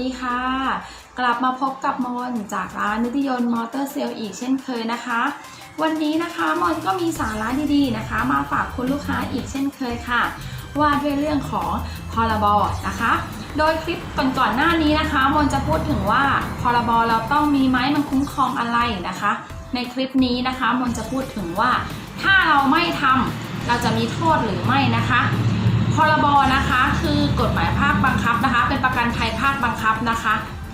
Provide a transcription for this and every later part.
ดีค่ะ กลับมาพบกับมนจากร้านนิติยนต์มอเตอร์เซลล์อีกเช่นเคยนะคะ วันนี้นะคะมนก็มีสาระดีๆนะคะ มาฝากคุณลูกค้าอีกเช่นเคยค่ะ ว่าด้วยเรื่องของพรบนะคะ โดยคลิปก่อนๆหน้านี้นะคะมนจะพูดถึงว่าพรบเราต้องมีไหมมันคุ้มครองอะไรนะคะ ในคลิปนี้นะคะมนจะพูดถึงว่า ถ้าเราไม่ทำเราจะมีโทษหรือไม่นะคะพรบนะคะคือกฎหมายภาคบังคับนะคะ เป็นประกันภัยภาคบัง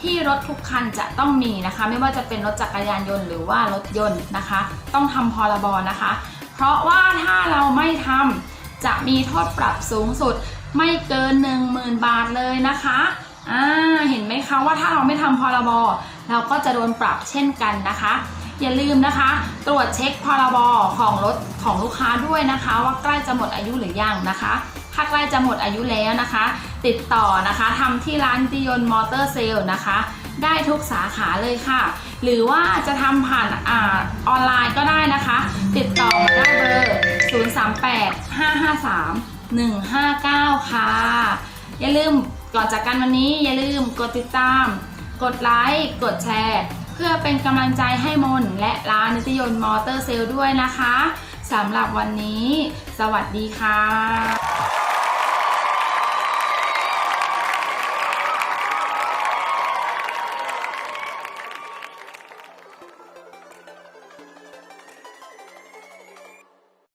ที่รถทุกคันจะต้องมีนะคะ ไม่ว่าจะเป็นรถจักรยานยนต์หรือว่ารถยนต์นะคะ ต้องทำพรบนะคะ เพราะว่าถ้าเราไม่ทำจะมีโทษปรับสูงสุดไม่เกิน 10,000 บาทเลยนะคะอ่าเห็นไหมคะว่าถ้าเราไม่ทำพรบเราก็จะโดนปรับเช่นกันนะคะ อย่าลืมนะคะ ตรวจเช็คพรบของรถของลูกค้าด้วยนะคะ ว่าใกล้จะหมดอายุหรือยังนะคะ ถ้าใกล้จะหมดอายุแล้วนะคะ ติดต่อนะคะทำที่ร้านติยนมอเตอร์เซลนะคะ ได้ทุกสาขาเลยค่ะ หรือว่าจะทำผ่านอาออนไลน์ก็ได้นะคะ ติดต่อมาได้เบอร์ 038 553 159 ค่ะ อย่าลืมก่อนจากกันวันนี้อย่าลืมกดติดตาม กดไลค์กดแชร์เพื่อเป็นกำลังใจให้มนและร้านนิตยนมอเตอร์เซลด้วยนะคะสำหรับวันนี้ สวัสดีค่ะ